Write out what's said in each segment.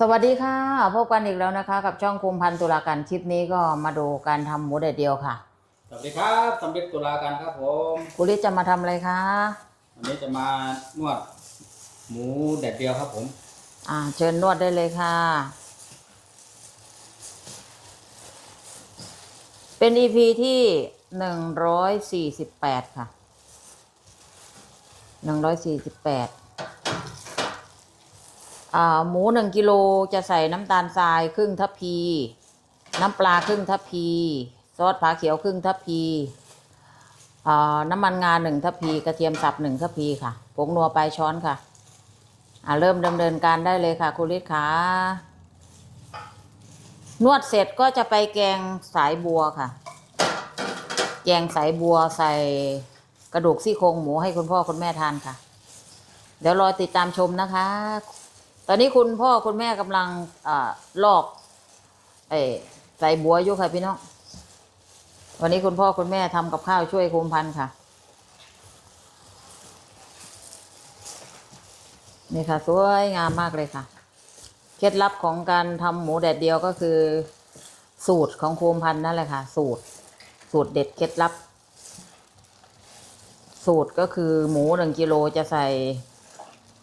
สวัสดีค่ะ พบกันอีกแล้วนะคะ กับช่องคุมพันธ์ตุลาการคลิปนี้ก็มาดูการทำหมูแดดเดียวค่ะสวัสดีครับสำเร็จตุลาการครับผมคุณลิศจะมาทำอะไรคะวันนี้จะมานวดหมูแดดเดียวครับผมอ่าเชิญนวดได้เลยค่ะ เป็น EP ที่หนึ่งร้อยสี่สิบแปดค่ะหนึ่งร้อยสี่สิบแปดอ่า หมูหนึ่งกิโลจะใส่น้ำตาลทรายครึ่งทัพพี น้ำปลาครึ่งทัพพี ซอสผาเขียวครึ่งทัพพีอ่าน้ำมันงาหนึ่งทัพพีกระเทียมสับหนึ่งทัพพีค่ะผงนัวปลายช้อนค่ะเริ่มดำเนินการได้เลยค่ะคุณฤทธิ์ค่ะนวดเสร็จก็จะไปแกงสายบัวค่ะ แกงสายบัวใส่กระดูกซี่โครงหมูให้คุณพ่อคุณแม่ทานค่ะ เดี๋ยวรอติดตามชมนะคะ ตอนนี้คุณพ่อคุณแม่กำลังอ่าลอกเอใส่บัวอยู่ค่ะพี่น้อง วันนี้คุณพ่อคุณแม่ทำกับข้าวช่วยคุมพันธ์ค่ะ นี่ค่ะ สวยงามมากเลยค่ะ เคล็ดลับของการทำหมูแดดเดียวก็คือ สูตรของโคมพันธ์นั่นแหละค่ะ สูตร สูตรเด็ดเคล็ดลับ สูตรก็คือหมูหนึ่งกิโลจะใส่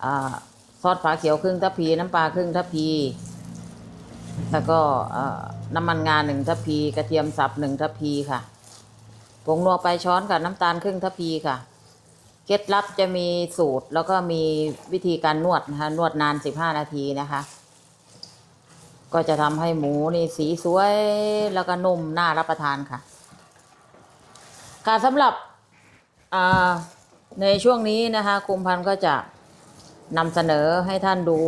อ่า ซอสฝาเขียวครึ่งทัพพีน้ำปลาครึ่งทัพพี แล้วก็น้ำมันงาหนึ่งทัพพีกระเทียมสับหนึ่งทัพพีค่ะผงนัวไปช้อนกับน้ำตาลครึ่งทัพพีค่ะ เคล็ดลับจะมีสูตรแล้วก็มีวิธีการนวดนะคะนวดนาน15นาทีนะคะ ก็จะทำให้หมูนี่สีสวยแล้วก็นุ่มน่ารับประทานค่ะค่ะสำหรับในช่วงนี้นะคะคุมพันก็จะ นำเสนอให้ท่านดู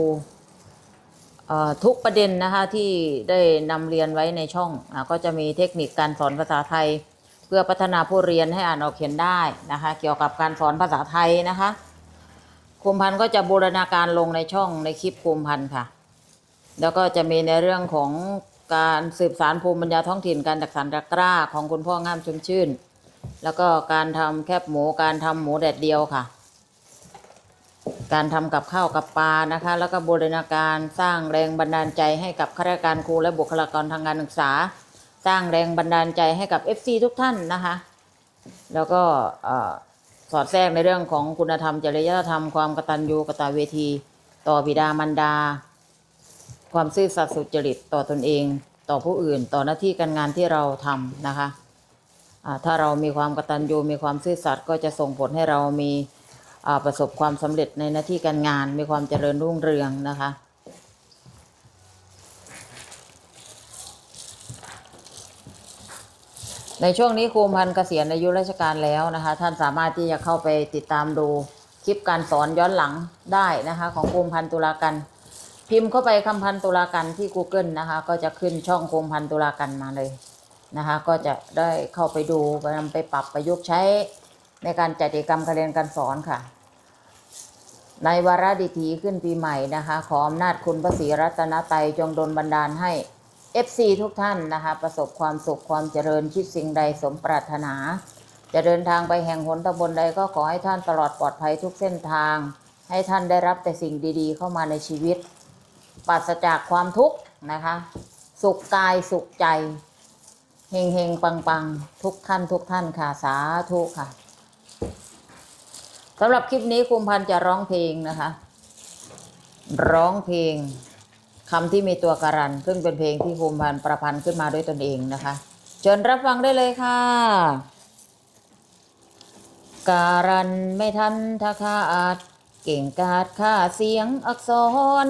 ทุกประเด็นนะคะที่ได้นำเรียนไว้ในช่องอก็จะมีเทคนิคการสอนภาษาไทย เพื่อพัฒนาผู้เรียนให้อ่านออกเขียนได้นะคะ เกี่ยวกับการสอนภาษาไทยนะคะคุมพันธ์ก็จะบูรณาการลงในช่องในคลิปคุมพันธ์ค่ะ แล้วก็จะมีในเรื่องของการสืบสารภูมิปัญญาท้องถิ่นการจักสารตะกร้าของคุณพ่องามชมชื่น แล้วก็การทำแคบหมูการทำหมูแดดเดียวค่ะ การทำกับข้าวกับปลานะคะ แล้วก็บูรณาการสร้างแรงบันดาลใจให้กับข้าราชการครูและบุคลากรทางการศึกษา สร้างแรงบันดาลใจให้กับ FC ทุกท่านนะคะ แล้วก็สอดแทรกในเรื่องของคุณธรรมจริยธรรมความกตัญญูกตเวที ต่อบิดามารดา ความซื่อสัตย์สุจริตต่อตนเอง ต่อผู้อื่น ต่อหน้าที่การงานที่เราทำนะคะอ่าถ้าเรามีความกตัญญูมีความซื่อสัตย์ก็จะส่งผลให้เรามี ประสบความสำเร็จในหน้าที่การงานมีความเจริญรุ่งเรืองนะคะในช่วงนี้ครูพันเกษียณอายุราชการแล้วนะคะ ท่านสามารถที่จะเข้าไปติดตามดูคลิปการสอนย้อนหลังได้นะคะ ของครูพันตุลากัน พิมพ์เข้าไปคำพันตุลากันที่ Google นะคะ ก็จะขึ้นช่องคมพันตุลากันมาเลยนะคะ ก็จะได้เข้าไปดูไปนำไปปรับประยุกต์ใช้ ในการจัดกิจกรรมการเรียนการสอนค่ะ ในวาระดิถีขึ้นปีใหม่นะคะ ขออำนาจคุณพระศรีรัตนตยจงดลบันดาลให้ FC ทุกท่านนะคะ ประสบความสุขความเจริญคิดสิ่งใดสมปรารถนา จะเดินทางไปแห่งหนตำบลใดก็ขอให้ท่านตลอดปลอดภัยทุกเส้นทาง ให้ท่านได้รับแต่สิ่งดีๆ เข้ามาในชีวิตปราศจากความทุกข์นะคะ สุขกายสุขใจเฮงเฮงปังปังทุกท่านทุกท่านค่ะ สาธุค่ะ สำหรับคลิปนี้คุมพันธ์จะร้องเพลงนะคะ ร้องเพลงคำที่มีตัวการัน ซึ่งเป็นเพลงที่คุมพันธ์ประพันธ์ขึ้นมาด้วยตนเองนะคะ เชิญรับฟังได้เลยค่ะ การันไม่ทันทาคาอาจเก่งกาดค่าเสียงอักษร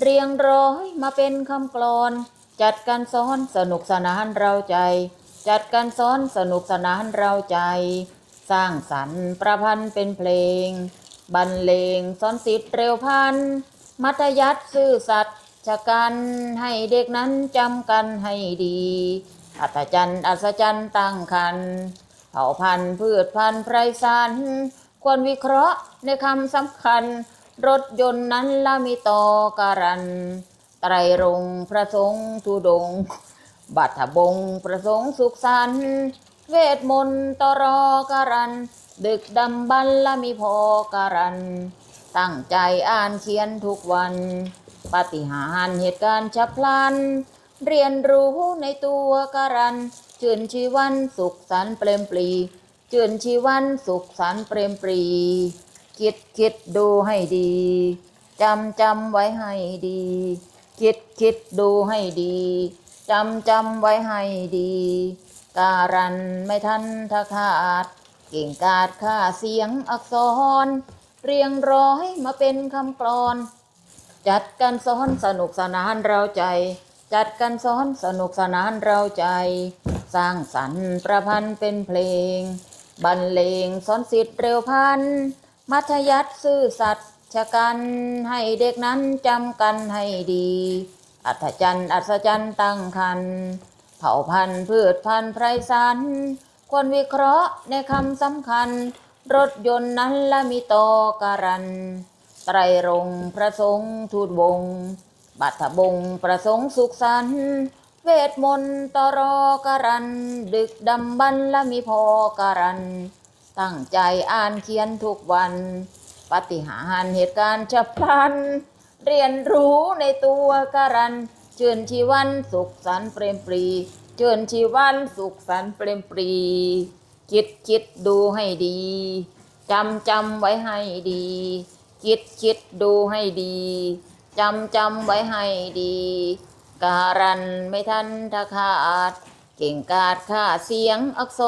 เรียงร้อยมาเป็นคำกลอน จัดการสอนสนุกสนานเราใจ จัดการสอนสนุกสนานเราใจ สร้างสรรค์ประพันธ์เป็นเพลง บรรเลงสอนสิทธิ์เร็วพัน มัธยัติซื่อสัตย์ชะกันให้เด็กนั้นจำกันให้ดี อัศจรรย์อัศจรรย์ตั้งคันเผ่าพันธุ์พืชพันธุ์ไพรสรรควรวิเคราะห์ในคำสำคัญ รถยนต์นั้นละมีต่อการัน ไตรรงพระสงฆ์ทุดง บัตรบงค์ประสงค์สุขสันต์ เวทมนต์ตรอการัน ดึกดำบรรพ์ละมีพอการัน ตั้งใจอ่านเขียนทุกวัน ปฏิหารเหตุการณ์ฉับพลัน เรียนรู้ในตัวการันจื่นชีวันสุขสันเปรมปรีจื่นชีวันสุขสันเปรมปรี คิดคิดดูให้ดีจำจำไว้ให้ดี คิดคิดดูให้ดีจำจำไว้ให้ดี การันไม่ทันทะขาด เก่งกาดค่าเสียงอักษร เรียงร้อยมาเป็นคำกลอน จัดกันสอนสนุกสนานเราใจ จัดกันสอนสนุกสนานเราใจ สร้างสรรค์ประพันธ์เป็นเพลง บรรเลงสอนสิทธิ์เร็วพัน มัธยัติซื่อสัตย์ชะกันให้เด็กนั้นจำกันให้ดี อัศจรรย์อัศจรรย์ตั้งคัน เผ่าพันธุ์พืชพันธุ์ไพรสันควรวิเคราะห์ในคำสำคัญ รถยนต์นั้นละมีต่อการัน ไตรรงพระสงฆ์ทูตวงบัตรบงประสงค์สุขสันเวทมนต์ตรอการัน ดึกดำบรรละมีพอการัน ตั้งใจอ่านเขียนทุกวัน ปฏิหารเหตุการณ์ฉับพลัน เรียนรู้ในตัวการัน ชิญชีวันสุขสันเปรมปรี เชิญชีวันสุขสันเปรมปรี คิดคิดดูให้ดีจำจำไว้ให้ดี คิดคิดดูให้ดีจำจำไว้ให้ดี การันไม่ทันทะขาด เก่งกาดค่าเสียงอักษ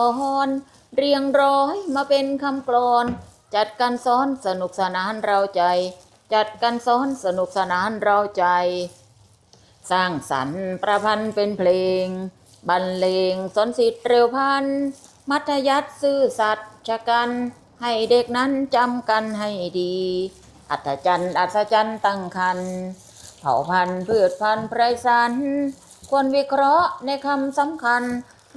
ร เรียงร้อยมาเป็นคำกลอน จัดกันซ้อนสนุกสนานเราใจ จัดกันซ้อนสนุกสนานเราใจ สร้างสรรค์ประพันธ์เป็นเพลง บรรเลงสนสิทธิ์เร็วพัน มัธยัติซื่อสัตย์ชะกัน ให้เด็กนั้นจำกันให้ดี อัศจรรย์อัศจรรย์ตั้งคัน เผ่าพันธุ์พืชพันธุ์ไพรสัน ควรวิเคราะห์ในคำสำคัญ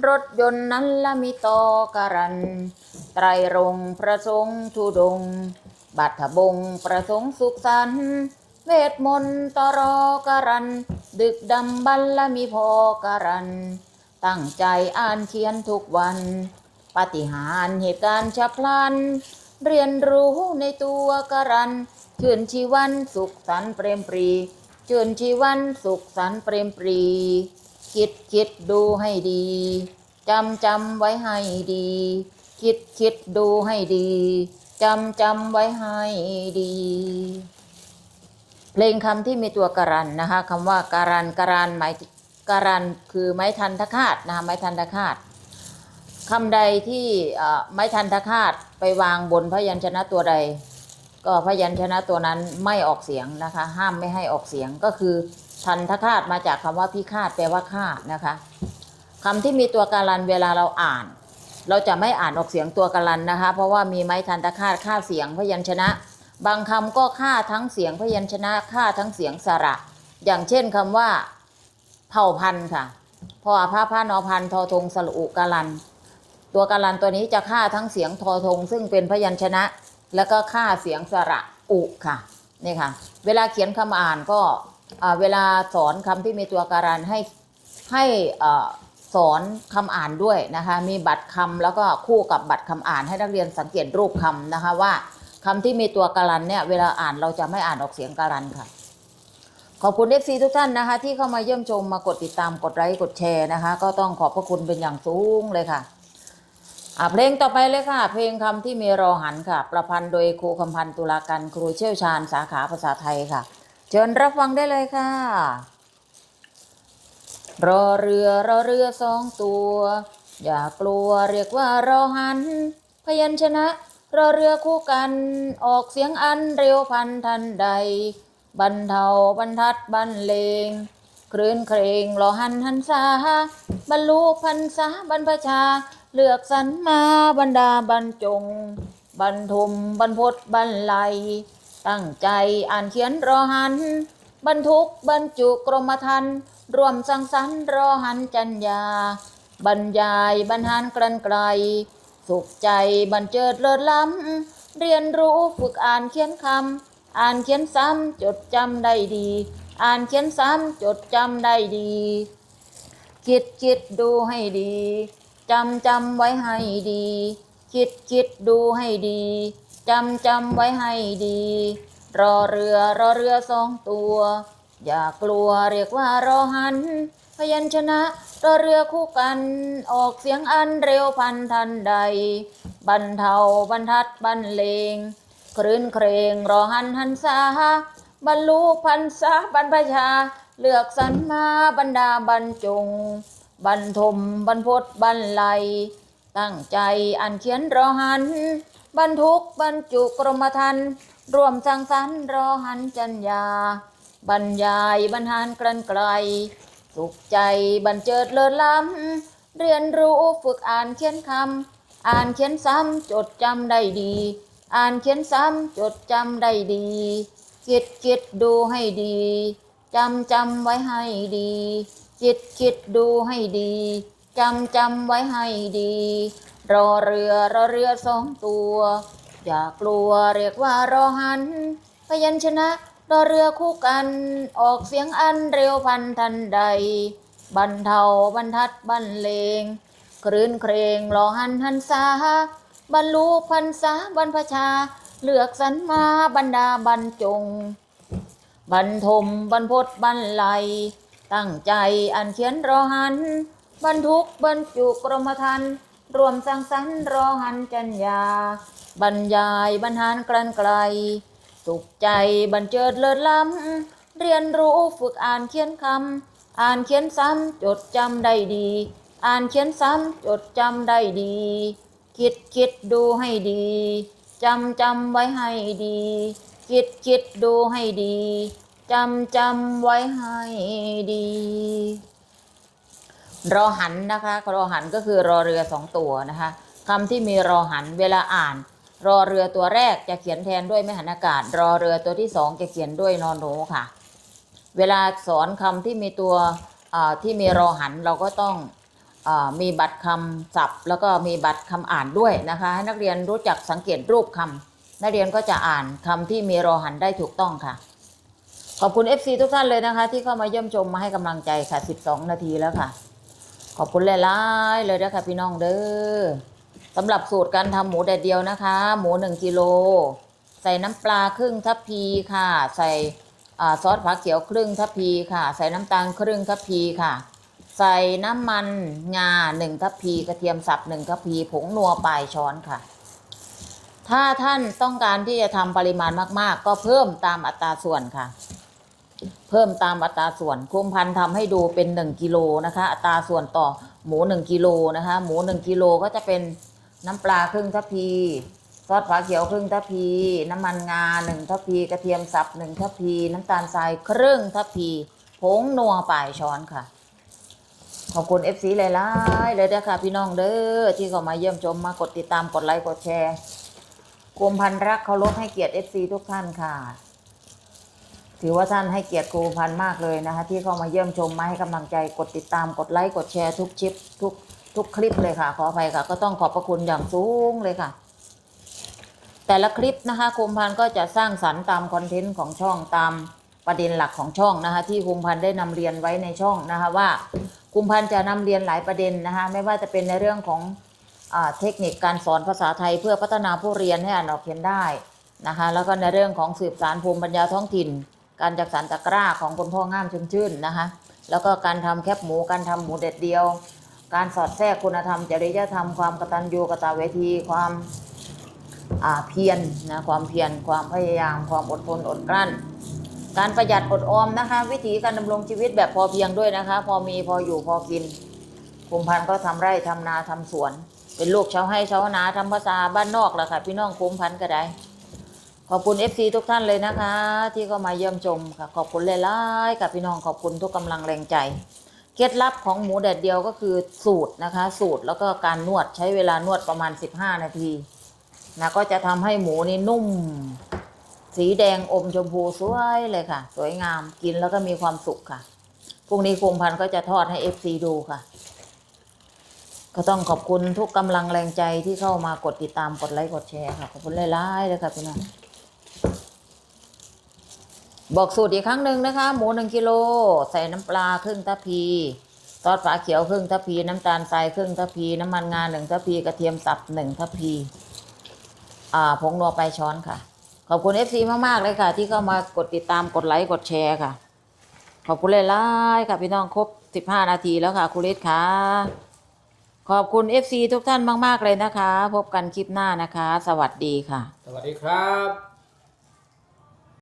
รถยนต์นั้นละมีต่อการัน ไตรรงประสงค์ทุดง บัตรบงประสงค์สุขสันต์ เวทมนต์ตรอการัน ดึกดำบรรละมีพอการัน ตั้งใจอ่านเขียนทุกวัน ปฏิหารเหตุการณ์ฉับพลัน เรียนรู้ในตัวการันเชื่นชีวันสุขสันเปรมปรีเชื่นชีวันสุขสันเปรมปรี คิดคิดดูให้ดีจำจำไว้ให้ดี คิดคิดดูให้ดีจำจำไว้ให้ดี เพลงคำที่มีตัวการันนะคะคำว่าการันการันหมายการันคือไม้ทันทคาตนะคะไม้ทันทคาตคำใดที่ไม้ทันทคาตไปวางบนพยัญชนะตัวใด ก็พยัญชนะตัวนั้นไม่ออกเสียงนะคะ ห้ามไม่ให้ออกเสียงก็คือทันทคาตมาจากคำว่าพิฆาตแปลว่าฆ่านะคะคำที่มีตัวการันเวลาเราอ่าน เราจะไม่อ่านออกเสียงตัวการันนะคะ เพราะว่ามีไม้ทันตคาตฆ่าเสียงพยัญชนะ บางคำก็ฆ่าทั้งเสียงพยัญชนะฆ่าทั้งเสียงสระ อย่างเช่นคำว่า เผ่าพันธุ์ค่ะพออาภาพานอพันธ์ทอทงสระอุการัน ตัวการันตัวนี้จะฆ่าทั้งเสียงทอทง ซึ่งเป็นพยัญชนะ แล้วก็ฆ่าเสียงสระอุค่ะนี่ค่ะ เวลาเขียนคำอ่านก็เวลาสอนคำที่มีตัวการันให้ให้สอนคำอ่านด้วยนะคะ มีบัตรคำแล้วก็คู่กับบัตรคำอ่านให้นักเรียนสังเกตรูปคำนะคะว่า คำที่มีตัวการันเนี่ย เวลาอ่านเราจะไม่อ่านออกเสียงการันค่ะ ขอบคุณเอฟซีทุกท่านนะคะ ที่เข้ามาเยี่ยมชมมากดติดตามกดไลค์กดแชร์นะคะ ก็ต้องขอบพระคุณเป็นอย่างสูงเลยค่ะอะเพลงต่อไปเลยค่ะ เพลงคำที่มีรอหันค่ะ ประพันธ์โดยครูคำพันธ์ตุลาการครูเชี่ยวชาญสาขาภาษาไทยค่ะ เชิญรับฟังได้เลยค่ะ รอเรือรอเรือสองตัว อย่ากลัวเรียกว่ารอหัน พยัญชนะ รอเรือคู่กันออกเสียงอันเร็วพันทันใด บรรเทาบรรทัดบรรเลงครื้นเครงรอหันหันษาบรรลุพันษาบรรพชา เลือกสรรมาบรรดาบรรจง บรรทุมบรรพตบรรลัยตั้งใจอ่านเขียนรอหัน บรรทุกบรรจุกรมทันรวมสังสรรค์รอหันจัญญา บรรยายบรรหารกรันไกล สุขใจบรรเจิดเลิศล้ำ เรียนรู้ฝึกอ่านเขียนคำ อ่านเขียนซ้ำจดจำได้ดี อ่านเขียนซ้ำจดจำได้ดี คิดคิดดูให้ดีจำจำไว้ให้ดี คิดคิดดูให้ดีจำจำไว้ให้ดี รอเรือรอเรือสองตัว อย่ากลัวเรียกว่ารอหัน พยัญชนะรอเรือคู่กันออกเสียงอันเร็วพันทันใด บรรเทาบรรทัดบรรเลงครื้นเครงรอหันหันษาบรรลุพันษาบรรพชา เลือกสรรมาบรรดาบรรจง บรรทมบรรพตบรรลัยตั้งใจอ่านเขียนรอหัน บรรทุกบรรจุกรมทันรวมสังสรรค์รอหันจัญญา บรรยายบรรหารกลันไกล สุขใจบรรเจิดเลิศล้ำ เรียนรู้ฝึกอ่านเขียนคำ อ่านเขียนซ้ำจดจำได้ดี อ่านเขียนซ้ำจดจำได้ดีคิดคิดดูให้ดีจำจำไว้ให้ดีคิดคิดดูให้ดีจำจำไว้ให้ดี รอเรือรอเรือสองตัว อย่ากลัวเรียกว่ารอหัน พยัญชนะ รอเรือคู่กันออกเสียงอันเร็วพันทันใด บรรเทาบรรทัดบรรเลงครื้นเครงรอหันหันษาบรรลุพันษาบรรพชา เลือกสรรมาบรรดาบรรจง บรรทมบรรพตบรรลัยตั้งใจอันเขียนรอหัน บรรทุกบรรจุกรมทันรวมสังสรรค์รอหันจัญญา บรรยายบรรหารกลันไกล สุขใจบรรเจิดเลิศล้ำ เรียนรู้ฝึกอ่านเขียนคำ อ่านเขียนซ้ำจดจำได้ดี อ่านเขียนซ้ำจดจำได้ดี คิดคิดดูให้ดีจำจำไว้ให้ดี คิดคิดดูให้ดีจำจำไว้ให้ดี รอหันนะคะรอหันก็คือรอเรือสองตัวนะคะคำที่มีรอหันเวลาอ่าน รอเรือตัวแรกจะเขียนแทนด้วยไม่หันอากาศ รอเรือตัวที่สองจะเขียนด้วยนอนหนูค่ะ เวลาสอนคำที่มีตัวที่มีรอหันเราก็ต้องอมีบัตรคำศัพท์ แล้วก็มีบัตรคำอ่านด้วยนะคะให้นักเรียนรู้จักสังเกตรูปคำนักเรียนก็จะอ่านคำที่มีรอหันได้ถูกต้องค่ะ ขอบคุณ FC ทุกท่านเลยนะคะ ที่เข้ามาเยี่ยมชมมาให้กำลังใจค่ะ 12 นาทีแล้วค่ะ ขอบคุณหลายๆเลยนะคะพี่น้องเด้อ สำหรับสูตรการทำหมูแดดเดียวนะคะ หมู 1กิโลใส่น้ำปลาครึ่งทัพพีค่ะ ใส่ซอสผักเขียวครึ่งทัพพีค่ะ ใส่น้ำตาลครึ่งทัพพีค่ะ ใส่น้ำมันงาหนึ่งทัพพีกระเทียมสับหนึ่งทัพพีผงนัวปลายช้อนค่ะ ถ้าท่านต้องการที่จะทำปริมาณมาก ๆ ก็เพิ่มตามอัตราส่วนค่ะ เพิ่มตามอัตราส่วนคุมพันทำให้ดูเป็น 1กิโลนะคะ อัตราส่วนต่อหมู 1กิโลนะคะ หมู 1กิโลก็จะเป็น น้ำปลาครึ่งทัพพี ซอสฝาเขียวครึ่งทัพพี น้ำมันงา1ทัพพี กระเทียมสับ1ทัพพี น้ำตาลทรายครึ่งทัพพีผงนัวปลายช้อนค่ะ ขอบคุณ FC หลายๆเลยนะคะพี่น้องเด้อที่เข้ามาเยี่ยมชมมากดติดตามกดไลค์กดแชร์กรมพันรักเคารพให้เกียรติ FC ทุกท่านค่ะ ถือว่าท่านให้เกียรติครูพันมากเลยนะคะ ที่เข้ามาเยี่ยมชมมาให้กำลังใจกดติดตามกดไลค์กดแชร์ทุกชิปทุก ทุกคลิปเลยค่ะ ขออภัยค่ะ ก็ต้องขอบพระคุณอย่างสูงเลยค่ะ แต่ละคลิปนะคะครูพันธ์ก็จะสร้างสรรค์ตามคอนเทนต์ของช่องตามประเด็นหลักของช่องนะคะ ที่ครูพันธ์ได้นำเรียนไว้ในช่องนะคะว่าครูพันธ์จะนำเรียนหลายประเด็นนะคะ ไม่ว่าจะเป็นในเรื่องของอเทคนิคการสอนภาษาไทยเพื่อพัฒนาผู้เรียนให้อ่านออกเขียนได้นะคะ แล้วก็ในเรื่องของสืบสารภูมิปัญญาท้องถิ่น การจักสารตะกร้าของคุณพ่องามชุ่มชื่นนะคะ แล้วก็การทำแคบหมูการทำหมูเด็ดเดียว การสอดแทรกคุณธรรม จริยธรรมความกตัญญูกตเวทีความเพียรนะความเพียรความพยายาม ความอดทนอดกลั้น การประหยัดอดออมนะคะ วิถีการดำรงชีวิตแบบพอเพียงด้วยนะคะ พอมีพออยู่พอกินภูมิพันธ์ก็ทำไร่ทำนาทำสวน เป็นลูกชาวให้ชาวนาทำภาษาบ้านนอกแหละค่ะ พี่น้องภูมิพันธ์ก็ได้ ขอบคุณ FC ทุกท่านเลยนะคะ ที่เข้ามาเยี่ยมชมค่ะ ขอบคุณหลายๆกับพี่น้องขอบคุณทุกกำลังแรงใจ เคล็ดลับของหมูแดดเดียวก็คือสูตรนะคะ สูตรแล้วก็การนวดใช้เวลานวดประมาณ 15 นาทีนะก็จะทำให้หมูนี่นุ่ม สีแดงอมชมพูสวยเลยค่ะ สวยงามกินแล้วก็มีความสุขค่ะพรุ่งนี้คุมพันน์ก็จะทอดให้ FC ดูค่ะก็ต้องขอบคุณทุกกำลังแรงใจที่เข้ามากดติดตามกดไลค์กดแชร์ค่ะ ขอบคุณหลายๆเลยค่ะพี่น้อง บอกสูตรอีกครั้งหนึ่งนะคะ หมูหนึ่งกิโล ใส่น้ำปลาครึ่งทัพพีซอสฝาเขียวครึ่งทัพพี น้ำตาลทรายครึ่งทัพพี น้ำมันงาหนึ่งทัพพี กระเทียมสับหนึ่งทัพพี อ่า ผงนัวไปลายช้อนค่ะ ขอบคุณ FC มาก ๆ เลยค่ะ ที่เข้ามากดติดตาม กดไลค์ กดแชร์ค่ะ ขอบคุณหลายๆค่ะ พี่น้องครบ15นาทีแล้วค่ะคุณฤทธิ์ค่ะ ขอบคุณ FC ทุกท่านมาก ๆ เลยนะคะ พบกันคลิปหน้านะคะ สวัสดีค่ะ สวัสดีครับ